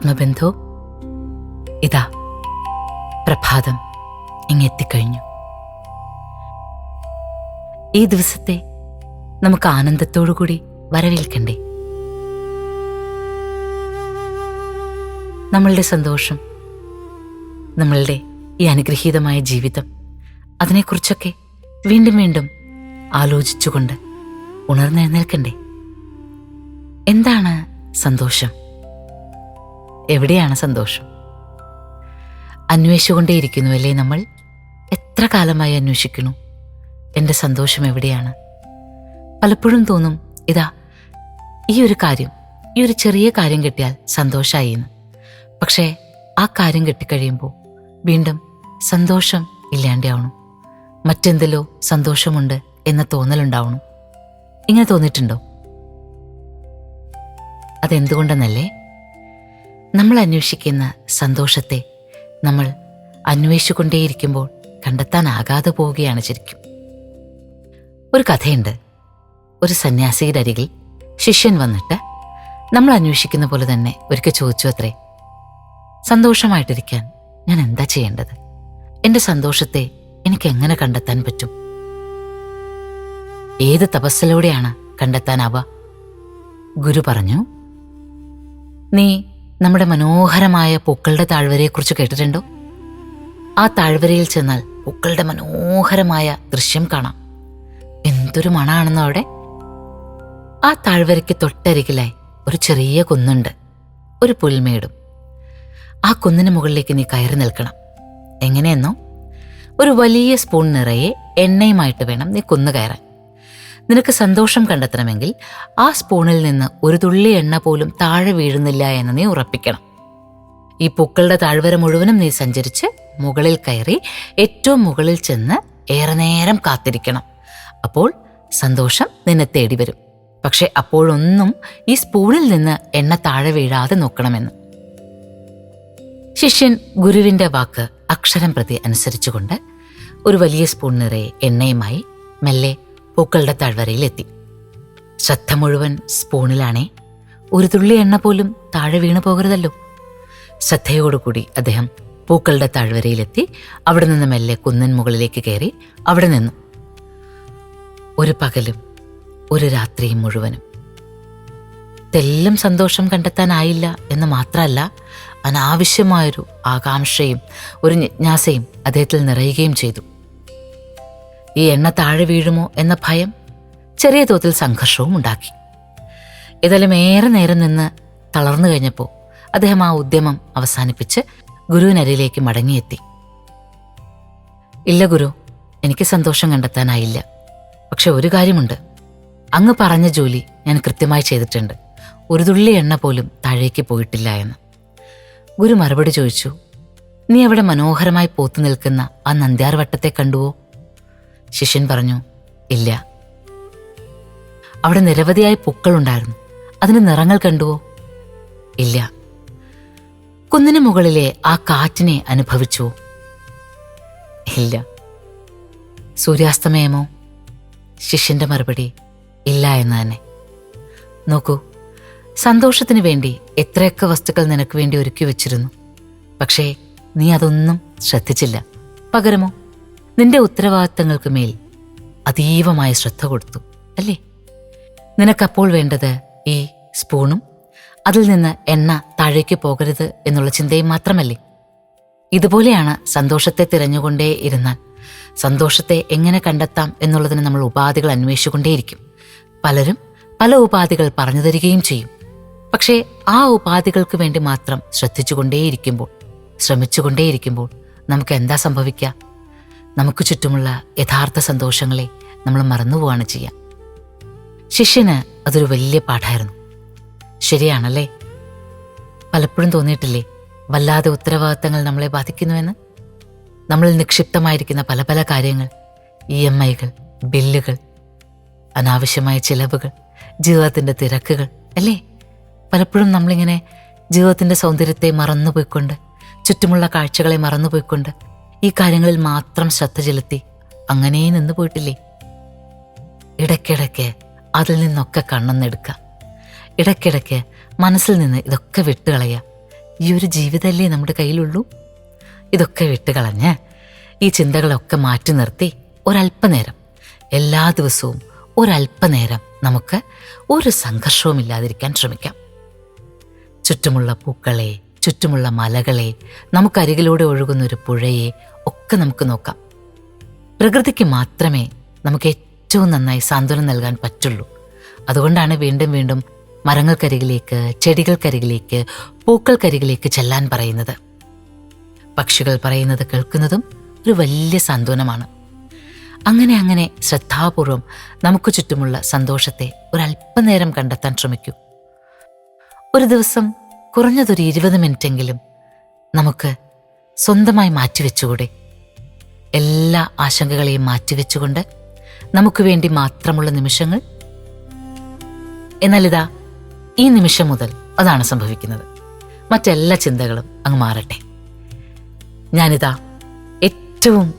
ആത്മബന്ധു. ഇതാ പ്രഭാതം ഇങ്ങെത്തിക്കഴിഞ്ഞു. ഈ ദിവസത്തെ നമുക്ക് ആനന്ദത്തോടുകൂടി വരവേൽക്കണ്ടേ? നമ്മളുടെ സന്തോഷം നമ്മളുടെ ഈ അനുഗ്രഹീതമായ ജീവിതം അതിനെക്കുറിച്ചൊക്കെ വീണ്ടും വീണ്ടും ആലോചിച്ചുകൊണ്ട് ഉണർന്നെഴുന്നേൽക്കണ്ടേ? എന്താണ് സന്തോഷം? എവിടെയാണ് സന്തോഷം? അന്വേഷിച്ചുകൊണ്ടേയിരിക്കുന്നുവല്ലേ നമ്മൾ? എത്ര കാലമായി അന്വേഷിക്കുന്നു? എന്റെ സന്തോഷം എവിടെയാണ്? പലപ്പോഴും തോന്നും ഇതാ ഈ ഒരു കാര്യം ഈ ഒരു ചെറിയ കാര്യം കിട്ടിയാൽ സന്തോഷമായി എന്ന്. പക്ഷേ ആ കാര്യം കിട്ടിക്കഴിയുമ്പോൾ വീണ്ടും സന്തോഷം ഇല്ലാണ്ടാവണം. മറ്റെന്തിലോ സന്തോഷമുണ്ട് എന്ന തോന്നലുണ്ടാവണം. ഇങ്ങനെ തോന്നിയിട്ടുണ്ടോ? അതെന്തുകൊണ്ടെന്നല്ലേ? നമ്മൾ അന്വേഷിക്കുന്ന സന്തോഷത്തെ നമ്മൾ അന്വേഷിച്ചുകൊണ്ടേയിരിക്കുമ്പോൾ കണ്ടെത്താനാകാതെ പോവുകയാണ് ശരിക്കും. ഒരു കഥയുണ്ട്. ഒരു സന്യാസിയുടെ അരികിൽ ശിഷ്യൻ വന്നിട്ട് നമ്മൾ അന്വേഷിക്കുന്ന പോലെ തന്നെ ഒരിക്കൽ ചോദിച്ചു അത്രേ സന്തോഷമായിട്ടിരിക്കാൻ ഞാൻ എന്താ ചെയ്യേണ്ടത്? എന്റെ സന്തോഷത്തെ എനിക്ക് എങ്ങനെ കണ്ടെത്താൻ പറ്റും? ഏത് തപസ്സിലൂടെയാണ് കണ്ടെത്താനാവുക? ഗുരു പറഞ്ഞു നീ നമ്മുടെ മനോഹരമായ പൂക്കളുടെ താഴ്വരയെക്കുറിച്ച് കേട്ടിട്ടുണ്ടോ? ആ താഴ്വരയിൽ ചെന്നാൽ പൂക്കളുടെ മനോഹരമായ ദൃശ്യം കാണാം. എന്തൊരു മണാണെന്നോ അവിടെ? ആ താഴ്വരയ്ക്ക് തൊട്ടരികിലായി ഒരു ചെറിയ കുന്നുണ്ട്. ഒരു പുൽമേടും. ആ കുന്നിന് മുകളിലേക്ക് നീ കയറി നിൽക്കണം. എങ്ങനെയെന്നോ? ഒരു വലിയ സ്പൂൺ നിറയെ എണ്ണയുമായിട്ട് വേണം നീ കുന്നു കയറാൻ. നിനക്ക് സന്തോഷം കണ്ടെത്തണമെങ്കിൽ ആ സ്പൂണിൽ നിന്ന് ഒരു തുള്ളി എണ്ണ പോലും താഴെ വീഴുന്നില്ല എന്ന് നീ ഉറപ്പിക്കണം. ഈ പൂക്കളുടെ താഴ്വര മുഴുവനും നീ സഞ്ചരിച്ച് മുകളിൽ കയറി ഏറ്റവും മുകളിൽ ചെന്ന് ഏറെ നേരം കാത്തിരിക്കണം. അപ്പോൾ സന്തോഷം നിന്നെ തേടി വരും. പക്ഷെ അപ്പോഴൊന്നും ഈ സ്പൂണിൽ നിന്ന് എണ്ണ താഴെ വീഴാതെ നോക്കണമെന്ന്. ശിഷ്യൻ ഗുരുവിന്റെ വാക്ക് അക്ഷരം പ്രതി അനുസരിച്ചുകൊണ്ട് ഒരു വലിയ സ്പൂൺ നിറയെ എണ്ണയുമായി മെല്ലെ പൂക്കളുടെ താഴ്വരയിലെത്തി. ശ്രദ്ധ മുഴുവൻ സ്പൂണിലാണേ. ഒരു തുള്ളി എണ്ണ പോലും താഴെ വീണു പോകരുതല്ലോ. ശ്രദ്ധയോടുകൂടി അദ്ദേഹം പൂക്കളുടെ താഴ്വരയിലെത്തി അവിടെ നിന്ന് മെല്ലെ കുന്നൻ മുകളിലേക്ക് കയറി അവിടെ നിന്നു. ഒരു പകലും ഒരു രാത്രിയും മുഴുവനും. തെല്ലും സന്തോഷം കണ്ടെത്താനായില്ല എന്ന് മാത്രമല്ല അനാവശ്യമായൊരു ആകാംക്ഷയും ഒരു ജിജ്ഞാസയും അദ്ദേഹത്തിൽ നിറയുകയും ചെയ്തു. ഈ എണ്ണ താഴെ വീഴുമോ എന്ന ഭയം ചെറിയ തോതിൽ സംഘർഷവും ഉണ്ടാക്കി. ഏതായാലും ഏറെ നേരം നിന്ന് തളർന്നു കഴിഞ്ഞപ്പോൾ അദ്ദേഹം ആ ഉദ്യമം അവസാനിപ്പിച്ച് ഗുരുവിനരിയിലേക്ക് മടങ്ങിയെത്തി. ഇല്ല ഗുരു എനിക്ക് സന്തോഷം കണ്ടെത്താനായില്ല. പക്ഷെ ഒരു കാര്യമുണ്ട്. അങ്ങ് പറഞ്ഞ ജോലി ഞാൻ കൃത്യമായി ചെയ്തിട്ടുണ്ട്. ഒരു തുള്ളി എണ്ണ പോലും താഴേക്ക് പോയിട്ടില്ല എന്ന്. ഗുരു മറുപടി ചോദിച്ചു നീ അവിടെ മനോഹരമായി പോത്തു നിൽക്കുന്ന ആ നന്ദ്യാർവട്ടത്തെ കണ്ടുവോ? ശിഷ്യൻ പറഞ്ഞു ഇല്ല. അവിടെ നിരവധിയായ പൂക്കളുണ്ടായിരുന്നു അതിന് നിറങ്ങൾ കണ്ടുവോ? ഇല്ല. കുന്നിന് മുകളിലെ ആ കാറ്റിനെ അനുഭവിച്ചുവോ ഇല്ല. സൂര്യാസ്തമയമോ? ശിഷ്യന്റെ മറുപടി ഇല്ല എന്ന് തന്നെ. നോക്കൂ സന്തോഷത്തിന് വേണ്ടി എത്രയൊക്കെ വസ്തുക്കൾ നിനക്ക് വേണ്ടി ഒരുക്കി വെച്ചിരുന്നു. പക്ഷേ നീ അതൊന്നും ശ്രദ്ധിച്ചില്ല. പകരമോ? നിന്റെ ഉത്തരവാദിത്തങ്ങൾക്ക് മേൽ അതീവമായ ശ്രദ്ധ കൊടുത്തു അല്ലേ? നിനക്കപ്പോൾ വേണ്ടത് ഈ സ്പൂണും അതിൽ നിന്ന് എണ്ണ താഴേക്ക് പോകരുത് എന്നുള്ള ചിന്തയും മാത്രമല്ലേ? ഇതുപോലെയാണ് സന്തോഷത്തെ തിരഞ്ഞുകൊണ്ടേ ഇരുന്നാൽ. സന്തോഷത്തെ എങ്ങനെ കണ്ടെത്താം എന്നുള്ളതിന് നമ്മൾ ഉപാധികൾ അന്വേഷിച്ചുകൊണ്ടേയിരിക്കും. പലരും പല ഉപാധികൾ പറഞ്ഞു തരികയും ചെയ്യും. പക്ഷേ ആ ഉപാധികൾക്ക് വേണ്ടി മാത്രം ശ്രദ്ധിച്ചുകൊണ്ടേയിരിക്കുമ്പോൾ ശ്രമിച്ചുകൊണ്ടേയിരിക്കുമ്പോൾ നമുക്ക് എന്താ സംഭവിക്കുക? നമുക്ക് ചുറ്റുമുള്ള യഥാർത്ഥ സന്തോഷങ്ങളെ നമ്മൾ മറന്നുപോവാണ് ചെയ്യുക ശിഷ്യന് അതൊരു വലിയ പാഠമായിരുന്നു ശരിയാണല്ലേ? പലപ്പോഴും തോന്നിയിട്ടില്ലേ വല്ലാതെ ഉത്തരവാദിത്തങ്ങൾ നമ്മളെ ബാധിക്കുന്നുവെന്ന്? നമ്മൾ നിക്ഷിപ്തമായിരിക്കുന്ന പല പല കാര്യങ്ങൾ ഇ എം ഐകൾ ബില്ലുകൾ അനാവശ്യമായ ചിലവുകൾ ജീവിതത്തിന്റെ തിരക്കുകൾ അല്ലേ? പലപ്പോഴും നമ്മളിങ്ങനെ ജീവിതത്തിന്റെ സൗന്ദര്യത്തെ മറന്നുപോയിക്കൊണ്ട് ചുറ്റുമുള്ള കാഴ്ചകളെ മറന്നുപോയിക്കൊണ്ട് ഈ കാര്യങ്ങളിൽ മാത്രം ശ്രദ്ധ ചെലുത്തി അങ്ങനെ നിന്ന് പോയിട്ടില്ലേ? ഇടയ്ക്കിടയ്ക്ക് അതിൽ നിന്നൊക്കെ കണ്ണെന്നെടുക്കുക. ഇടയ്ക്കിടയ്ക്ക് മനസ്സിൽ നിന്ന് ഇതൊക്കെ വിട്ടുകളയുക. ഈ ഒരു ജീവിതമല്ലേ നമ്മുടെ കയ്യിലുള്ളൂ. ഇതൊക്കെ വിട്ടുകളഞ്ഞ് ഈ ചിന്തകളൊക്കെ മാറ്റി നിർത്തി ഒരല്പനേരം എല്ലാ ദിവസവും ഒരല്പനേരം നമുക്ക് ഒരു സംഘർഷവും ഇല്ലാതിരിക്കാൻ ശ്രമിക്കാം. ചുറ്റുമുള്ള പൂക്കളെ ചുറ്റുമുള്ള മലകളെ നമുക്കരികിലൂടെ ഒഴുകുന്ന ഒരു പുഴയെ ഒക്കെ നമുക്ക് നോക്കാം. പ്രകൃതിക്ക് മാത്രമേ നമുക്ക് ഏറ്റവും നന്നായി സാന്ത്വനം നൽകാൻ പറ്റുള്ളൂ. അതുകൊണ്ടാണ് വീണ്ടും വീണ്ടും മരങ്ങൾക്കരികിലേക്ക് ചെടികൾക്കരികിലേക്ക് പൂക്കൾക്കരികിലേക്ക് ചെല്ലാൻ പറയുന്നത്. പക്ഷികൾ പറയുന്നത് കേൾക്കുന്നതും ഒരു വലിയ സാന്ത്വനമാണ്. അങ്ങനെ അങ്ങനെ ശ്രദ്ധാപൂർവം നമുക്ക് ചുറ്റുമുള്ള സന്തോഷത്തെ ഒരല്പനേരം കണ്ടെത്താൻ ശ്രമിക്കൂ. ഒരു ദിവസം കുറഞ്ഞതൊരു ഇരുപത് മിനിറ്റെങ്കിലും നമുക്ക് സ്വന്തമായി മാറ്റിവെച്ചുകൂടെ? എല്ലാ ആശങ്കകളെയും മാറ്റിവെച്ചുകൊണ്ട് നമുക്ക് വേണ്ടി മാത്രമുള്ള നിമിഷങ്ങൾ. എന്നാൽ ഇതാ ഈ നിമിഷം മുതൽ അതാണ് സംഭവിക്കുന്നത്. മറ്റെല്ലാ ചിന്തകളും അങ്ങ് മാറട്ടെ. ഞാനിതാ ഏറ്റവും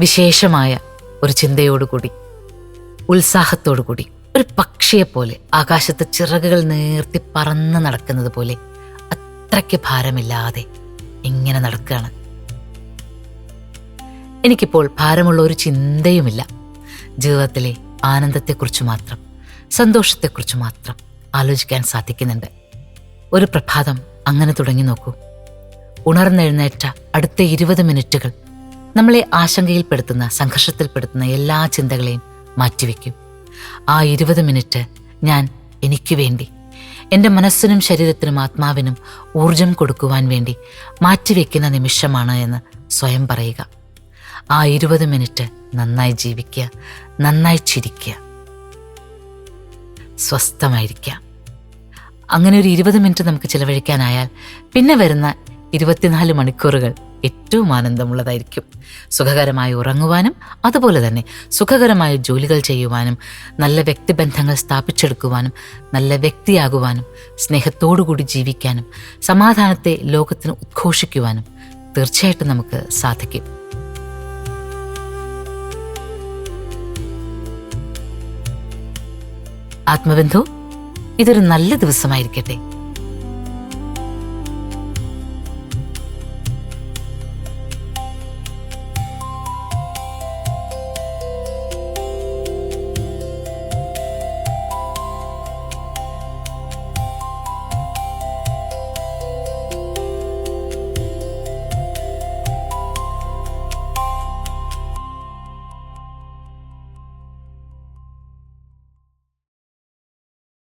വിശേഷമായ ഒരു ചിന്തയോടുകൂടി ഉത്സാഹത്തോടുകൂടി ഒരു പക്ഷിയെപ്പോലെ ആകാശത്ത് ചിറകുകൾ നേർത്തി പറന്ന് നടക്കുന്നത് പോലെ അത്രയ്ക്ക് ഭാരമില്ലാതെ ഇങ്ങനെ നടക്കുകയാണ്. എനിക്കിപ്പോൾ ഭാരമുള്ള ഒരു ചിന്തയുമില്ല. ജീവിതത്തിലെ ആനന്ദത്തെക്കുറിച്ച് മാത്രം സന്തോഷത്തെക്കുറിച്ച് മാത്രം ആലോചിക്കാൻ സാധിക്കുന്നുണ്ട്. ഒരു പ്രഭാതം അങ്ങനെ തുടങ്ങി നോക്കൂ. ഉണർന്നെഴുന്നേറ്റ അടുത്ത ഇരുപത് മിനിറ്റുകൾ നമ്മളെ ആശങ്കയിൽപ്പെടുത്തുന്ന സംഘർഷത്തിൽപ്പെടുത്തുന്ന എല്ലാ ചിന്തകളെയും മാറ്റിവെക്കും. ആ ഇരുപത് മിനിറ്റ് ഞാൻ എനിക്ക് വേണ്ടി എന്റെ മനസ്സിനും ശരീരത്തിനും ആത്മാവിനും ഊർജം കൊടുക്കുവാൻ വേണ്ടി മാറ്റിവെക്കുന്ന നിമിഷമാണ് എന്ന് സ്വയം പറയുക. ആ ഇരുപത് മിനിറ്റ് നന്നായി ജീവിക്കുക നന്നായി ചിരിക്കുക സ്വസ്ഥമായിരിക്കുക. അങ്ങനെ ഒരു ഇരുപത് മിനിറ്റ് നമുക്ക് ചിലവഴിക്കാനായാൽ പിന്നെ വരുന്ന ഇരുപത്തിനാല് മണിക്കൂറുകൾ ഏറ്റവും ആനന്ദമുള്ളതായിരിക്കും. സുഖകരമായി ഉറങ്ങുവാനും അതുപോലെ തന്നെ സുഖകരമായ ജോലികൾ ചെയ്യുവാനും നല്ല വ്യക്തിബന്ധങ്ങൾ സ്ഥാപിച്ചെടുക്കുവാനും നല്ല വ്യക്തിയാകുവാനും സ്നേഹത്തോടുകൂടി ജീവിക്കാനും സമാധാനത്തെ ലോകത്തിന് ഉദ്ഘോഷിക്കുവാനും തീർച്ചയായിട്ടും നമുക്ക് സാധിക്കും. ആത്മബന്ധു ഇതൊരു നല്ല ദിവസമായിരിക്കട്ടെ.